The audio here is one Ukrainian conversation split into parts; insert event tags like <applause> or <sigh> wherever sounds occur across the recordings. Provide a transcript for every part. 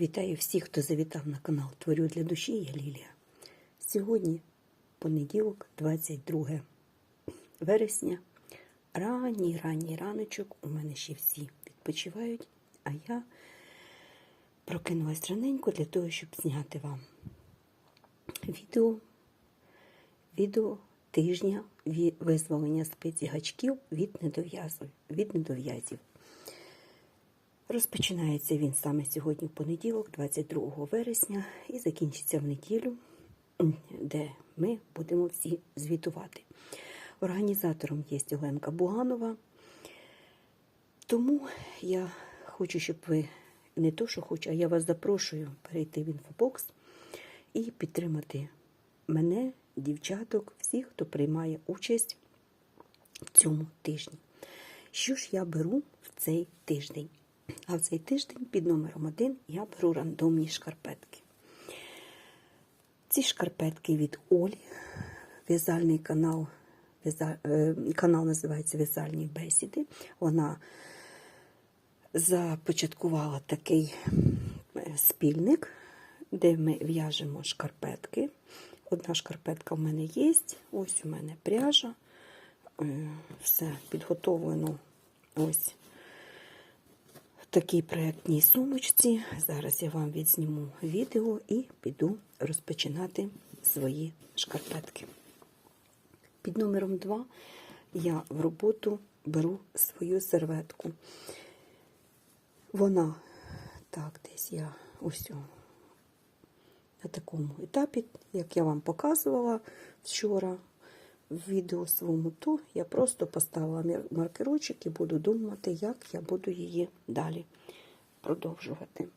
Вітаю всіх, хто завітав на канал Творю для душі, я Лілія. Сьогодні понеділок, 22 вересня. Ранній ранній раночок. У мене ще всі відпочивають, а я прокинулась раненько для того, щоб зняти вам відео, відео тижня визволення спецігачків від недов'язів. Розпочинається він саме сьогодні в понеділок, 22 вересня, і закінчиться в неділю, де ми будемо всі звітувати. Організатором є Оленка Буганова. Тому я хочу, щоб ви не то, що хочу, а я вас запрошую перейти в інфобокс і підтримати мене, дівчаток, всіх, хто приймає участь в цьому тижні. Що ж я беру в цей тиждень? А в цей тиждень під номером один я беру рандомні шкарпетки. Ці шкарпетки від Олі, в'язальний канал, е, канал називається В'язальні бесіди. Вона започаткувала такий е, спільник, де ми в'яжемо шкарпетки. Одна шкарпетка в мене є, ось у мене пряжа. Е, Все підготовлено ось такій проєктній сумочці. Зараз я вам відзніму відео і піду розпочинати свої шкарпетки. Під номером 2 я в роботу беру свою серветку. Вона, так, десь я ось на такому етапі, як я вам показувала вчора в відео своєму, то я просто поставила маркерочок і буду думати, як я буду її далі продовжувати.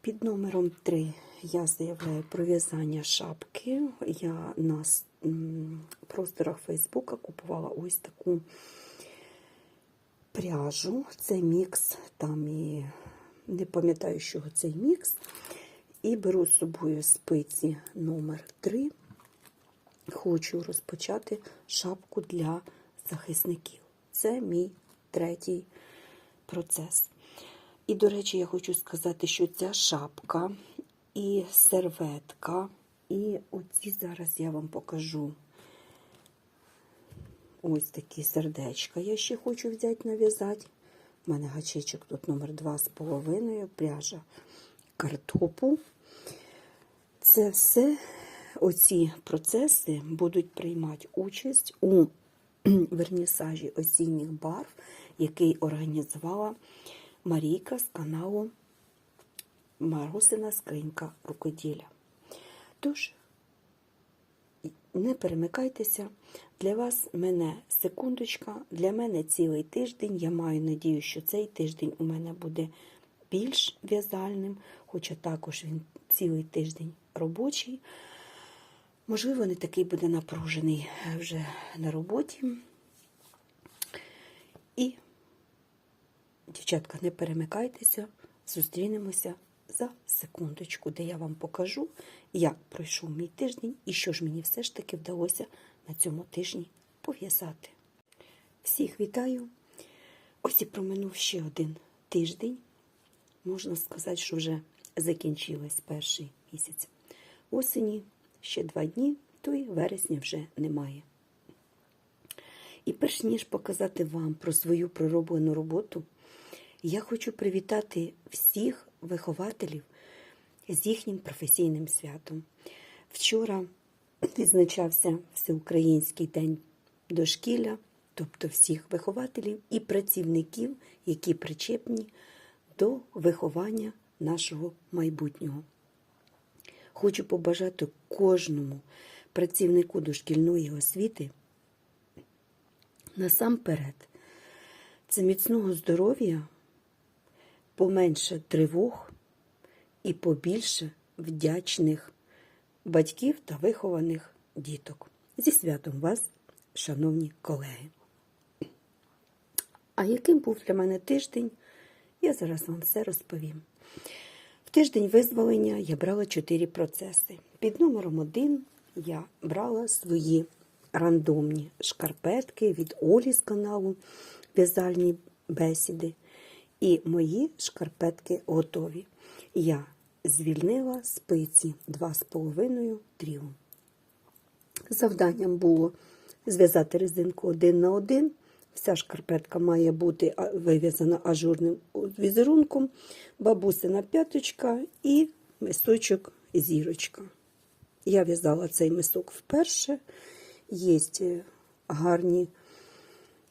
Під номером 3 я заявляю про в'язання шапки. Я на просторах Фейсбука купувала ось таку пряжу. Це мікс, там і не пам'ятаю, чого цей мікс. І беру з собою спиці номер 3 Хочу розпочати шапку для захисників. Це мій третій процес. І, до речі, я хочу сказати, що ця шапка і серветка, і оці зараз я вам покажу ось такі сердечка. Я ще хочу взяти нав'язати. У мене гачечок тут номер два з половиною, пряжа картопу. Це все, оці процеси будуть приймати участь у <clears throat> вернісажі осінніх барв, який організувала Марійка з каналу Марусина Скринька рукоділля. Тож, не перемикайтеся. Для вас мене секундочка, для мене цілий тиждень. Я маю надію, що цей тиждень у мене буде більш в'язальним, хоча також він цілий тиждень робочий. Можливо, не такий буде напружений вже на роботі. І, дівчатка, не перемикайтеся, зустрінемося за секундочку, де я вам покажу, як пройшов мій тиждень і що ж мені все ж таки вдалося на цьому тижні пов'язати. Всіх вітаю! Ось і проминув ще один тиждень. Можна сказати, що вже закінчилась перший місяць осені, ще два дні, то й вересня вже немає. І перш ніж показати вам про свою пророблену роботу, я хочу привітати всіх вихователів з їхнім професійним святом. Вчора відзначався Всеукраїнський день дошкілля, тобто всіх вихователів і працівників, які причепні до виховання нашого майбутнього. Хочу побажати кожному працівнику дошкільної освіти насамперед це міцного здоров'я, поменше тривог і побільше вдячних батьків та вихованих діток. Зі святом вас, шановні колеги. А яким був для мене тиждень, я зараз вам все розповім. Тиждень визволення я брала чотири процеси. Під номером один я брала свої рандомні шкарпетки від Олі з каналу В'язальні бесіди. І мої шкарпетки готові. я звільнила спиці 2,5 тріо. Завданням було зв'язати резинку один на один. Вся шкарпетка має бути вив'язана ажурним візерунком, бабусина п'яточка і мисочок зірочка. Я в'язала цей мисок вперше. Є е, гарні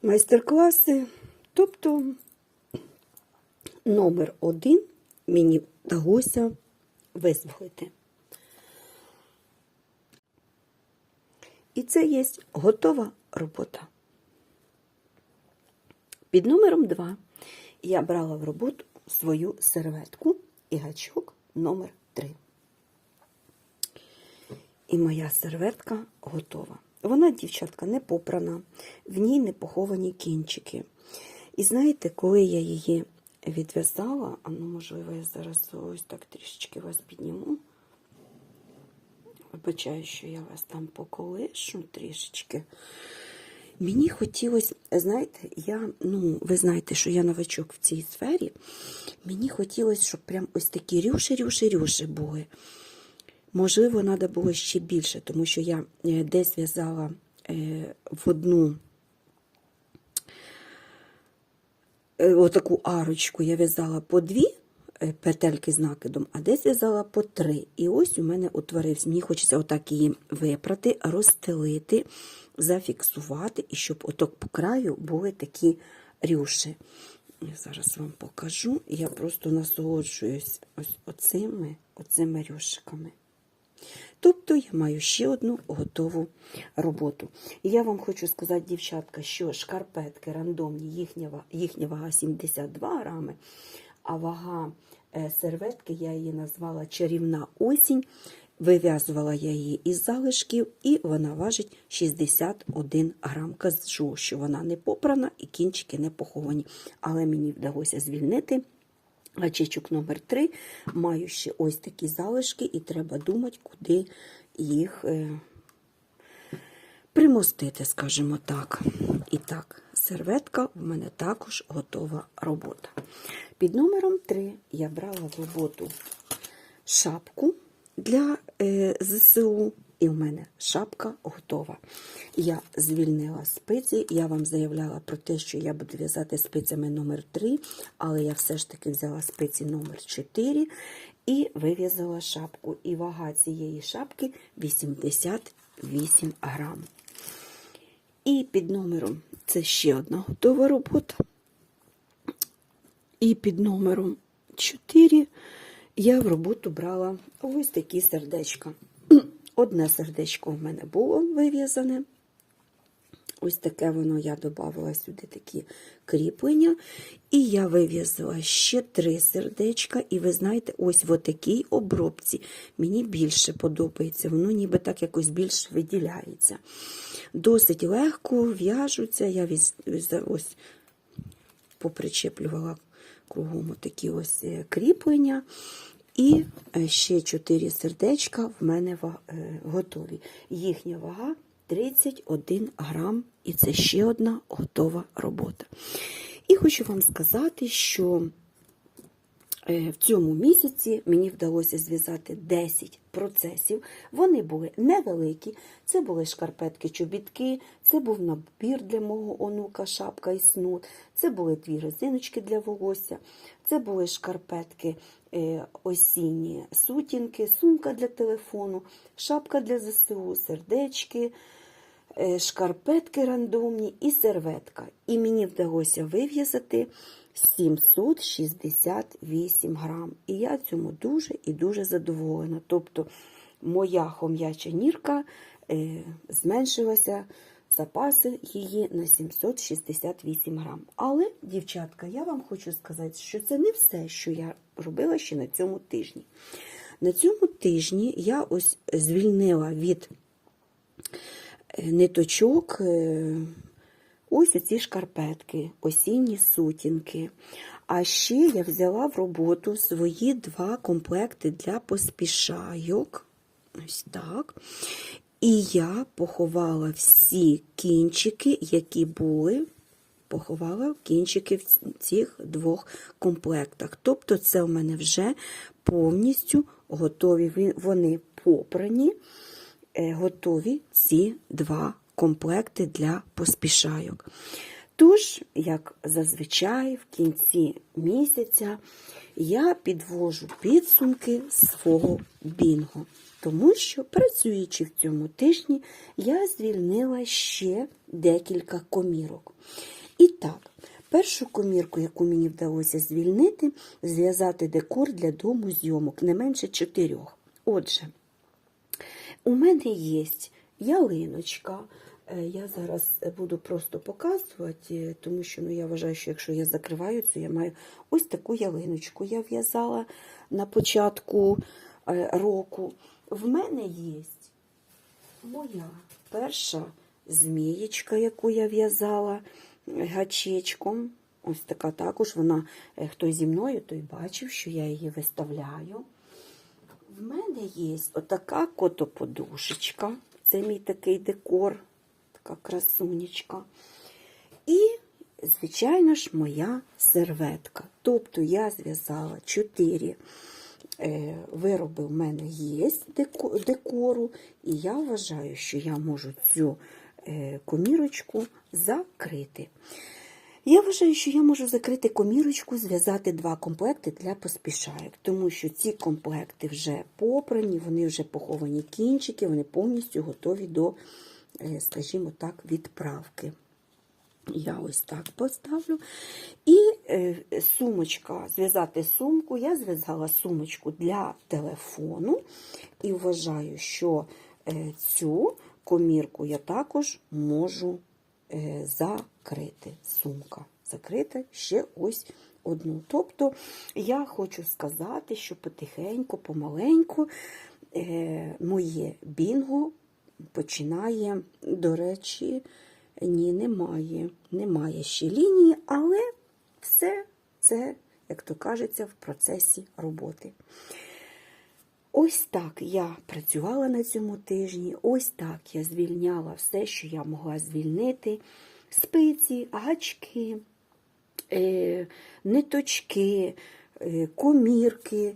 майстер-класи. Тобто номер один мені вдалося визволити. І це є готова робота. Під номером 2 я брала в роботу свою серветку і гачок номер 3. І моя серветка готова. Вона, дівчатка, не попрана, в ній не поховані кінчики. І знаєте, коли я її відв'язала, а ну, можливо, я зараз ось так трішечки вас підніму. Вибачаю, що я вас там поколишу трішечки. Мені хотілося, знаєте, я, ну, ви знаєте, що я новачок в цій сфері. Мені хотілося, щоб прям ось такі рюші-рюші-рюші були. Можливо, треба було ще більше, тому що я е, десь в'язала е, в одну е, отаку арочку я в'язала по дві петельки з накидом, а десь в'язала по три. І ось у мене утворився. Мені хочеться отак її випрати, розстелити, зафіксувати, і щоб отак по краю були такі рюші. Я зараз вам покажу. Я просто насолоджуюсь ось оцими, оцими рюшиками. Тобто я маю ще одну готову роботу. І я вам хочу сказати, дівчатка, що шкарпетки рандомні, їхня, їхня вага 72 грами, а вага е, серветки, я її назвала чарівна осінь. Вив'язувала я її із залишків, і вона важить 61 грам. Кажу, що вона не попрана і кінчики не поховані. Але мені вдалося звільнити Гачечок номер 3 маю ще ось такі залишки, і треба думати, куди їх е, примостити, скажімо так. І так, серветка в мене також готова робота. Під номером 3 я брала в роботу шапку для е, ЗСУ. І в мене шапка готова. Я звільнила спиці. Я вам заявляла про те, що я буду в'язати спицями номер 3 але я все ж таки взяла спиці номер 4 і вив'язала шапку. І вага цієї шапки 88 грам. І під номером це ще одна готова робота. І під номером 4 я в роботу брала ось такі сердечка. Одне сердечко в мене було вив'язане. Ось таке воно я додавала сюди такі кріплення. І я вив'язала ще три сердечка. І ви знаєте, ось в такій обробці мені більше подобається. Воно ніби так якось більш виділяється. Досить легко в'яжуться. Я ось попричеплювала кругом такі ось е, кріплення. І е, ще 4 сердечка в мене е, готові. Їхня вага 31 грам, і це ще одна готова робота. І хочу вам сказати, що В цьому місяці мені вдалося зв'язати 10 процесів. Вони були невеликі. Це були шкарпетки чобітки, це був набір для мого онука, шапка і снуд, це були дві резиночки для волосся, це були шкарпетки е, осінні сутінки, сумка для телефону, шапка для ЗСУ, сердечки. е, Шкарпетки рандомні і серветка. І мені вдалося вив'язати 768 грам. І я цьому дуже і дуже задоволена. Тобто моя хом'яча нірка е, зменшилася запаси її на 768 грам. Але, дівчатка, я вам хочу сказати, що це не все, що я робила ще на цьому тижні. На цьому тижні я ось звільнила від е, ниточок. Ось оці шкарпетки, осінні сутінки. А ще я взяла в роботу свої два комплекти для поспішайок. Ось так. І я поховала всі кінчики, які були поховала кінчики в цих двох комплектах. Тобто, це у мене вже повністю готові. Вони попрані, е, готові ці два комплекти для поспішайок. Тож, як зазвичай, в кінці місяця я підвожу підсумки свого бінго, тому що, працюючи в цьому тижні, я звільнила ще декілька комірок. І так, першу комірку, яку мені вдалося звільнити, зв'язати декор для дому зйомок, не менше чотирьох. Отже, у мене є ялиночка. Е, Я зараз буду просто показувати, е, тому що ну, я вважаю, що якщо я закриваю цю, я маю ось таку ялиночку. Я в'язала на початку е, року. В мене є моя перша змієчка, яку я в'язала е, гачечком. Ось така також вона, е, хто зі мною, той бачив, що я її виставляю. В мене є отака котоподушечка. Це мій такий декор, така красунечка. І, звичайно ж, моя серветка. Тобто я зв'язала чотири е, вироби в мене є деко- декору, і я вважаю, що я можу цю е, комірочку закрити. Я вважаю, що я можу закрити комірочку, зв'язати два комплекти для поспішайок, тому що ці комплекти вже попрані, вони вже поховані кінчики, вони повністю готові до, е, скажімо так, відправки. Я ось так поставлю. І е, сумочка, зв'язати сумку. Я зв'язала сумочку для телефону і вважаю, що е, цю комірку я також можу закрити. Сумка закрита ще ось одну. Тобто я хочу сказати, що потихеньку, помаленьку е, моє бінго починає, до речі, ні, немає. Немає ще лінії, але все це, як то кажеться, в процесі роботи. Ось так я працювала на цьому тижні, ось так я звільняла все, що я могла звільнити: спиці, гачки, е, ниточки, е, комірки.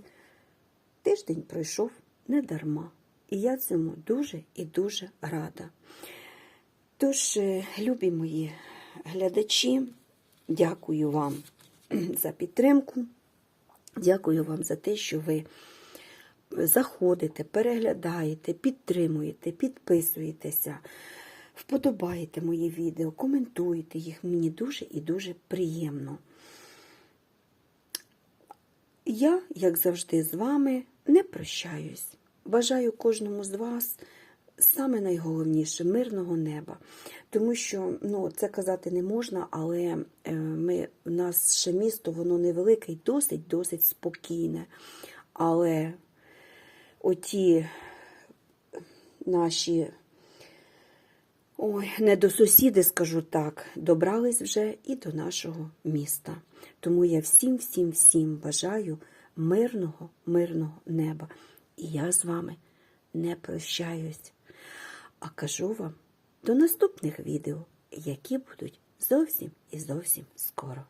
Тиждень пройшов недарма. І я цьому дуже і дуже рада. Тож, е, любі мої глядачі, дякую вам <clears throat> за підтримку. Дякую вам за те, що ви заходите, переглядаєте, підтримуєте, підписуєтеся, вподобаєте мої відео, коментуєте їх. Мені дуже і дуже приємно. Я, як завжди, з вами не прощаюсь. Бажаю кожному з вас саме найголовніше мирного неба. Тому що ну, це казати не можна, але е, ми, у нас ще місто, воно невелике і досить-досить спокійне. Але оті наші ой, недосусіди, скажу так, добрались вже і до нашого міста. Тому я всім, всім, всім бажаю мирного, мирного неба. І я з вами не прощаюсь, а кажу вам до наступних відео, які будуть зовсім і зовсім скоро.